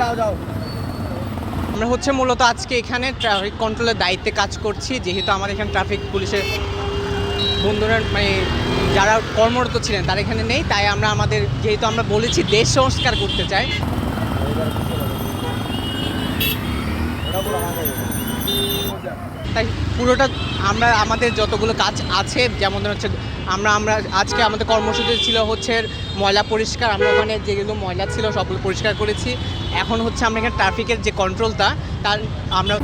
যাও যাও। আমরা হচ্ছে মূলত আজকে এখানে ট্রাফিক কন্ট্রোলের দায়িত্বে কাজ করছি, যেহেতু আমাদের এখানে ট্রাফিক পুলিশের বন্ধুরা মানে যারা কর্মরত ছিলেন, তারা এখানে নেই, তাই আমরা আমাদের, যেহেতু আমরা বলেছি দেশ সংস্কার করতে চাই। তাই পুরোটা আমরা, আমাদের যতগুলো কাজ আছে, যেমন হচ্ছে আমরা আমরা আজকে আমাদের কর্মসূচি ছিল হচ্ছে ময়লা পরিষ্কার, আমরা ওখানে যেগুলো ময়লা ছিল সবগুলো পরিষ্কার করেছি। এখন হচ্ছে আমরা এখানে ট্রাফিকের যে কন্ট্রোলটা তার আমরা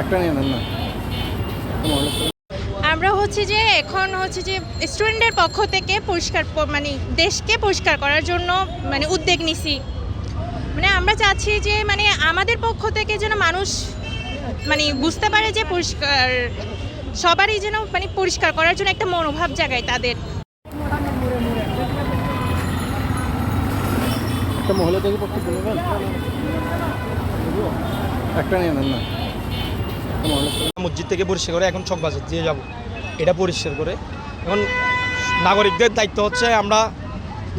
একটা নিয়ে না। আমরা হচ্ছে যে এখন হচ্ছে যে স্টুডেন্টের পক্ষ থেকে পরিষ্কার মানে দেশকে পরিষ্কার করার জন্য মানে উদ্যোগ নিছি। মানে আমরা চাচ্ছি যে মানে আমাদের পক্ষ থেকে যেন মানুষ মানে বুঝতে পারে যে পরিষ্কার সবারই যেন মানে পরিষ্কার করার জন্য একটা মনোভাব জাগায় তাদের। মসজিদ থেকে পরিষ্কার করে এখন চকবাজার দিয়ে যাব। এটা পরিষ্কার করে। এখন নাগরিকদের দায়িত্ব হচ্ছে আমরা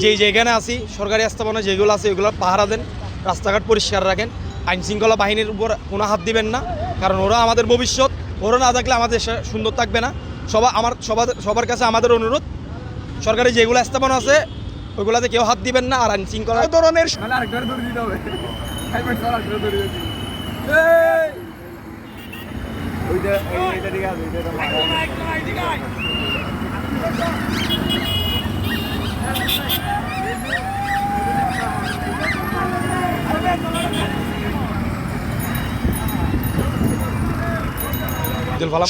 যেই যেখানে আছি সরকারি আস্থাপনা যেগুলো আছে ওইগুলো পাহারা দেন রাস্তাঘাট পরিষ্কার রাখেন। আইন শৃঙ্খলা বাহিনীর উপর কোনো হাত দিবেন না কারণ ওরা আমাদের ভবিষ্যৎ ওরা না থাকলে আমাদের সুন্দর থাকবে না। সবার আমার সবার সবার কাছে আমাদের অনুরোধ সরকারি যেগুলো স্থাপনা আছে ওইগুলোতে কেউ হাত দিবেন না আর আইন শৃঙ্খলা ধরনের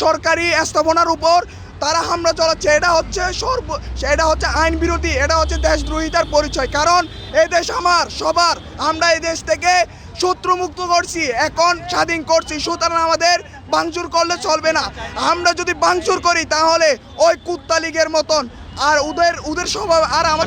সরকারি স্থাপনার উপর তারা হামলা চালাচ্ছে। এটা হচ্ছে সর্ব এটা হচ্ছে আইন বিরোধী এটা হচ্ছে দেশদ্রোহিতার পরিচয়। কারণ এই দেশ আমার, সবার। আমরা এই দেশ থেকে শত্রুমুক্ত করছি, এখন স্বাধীন করছি। সুতরাং আমাদের বাংচুর করলে চলবে না। আমরা যদি বাংচুর করি, তাহলে ওই কুত্তা লীগের মতন আর ওদের ওদের স্বভাব আর আমাদের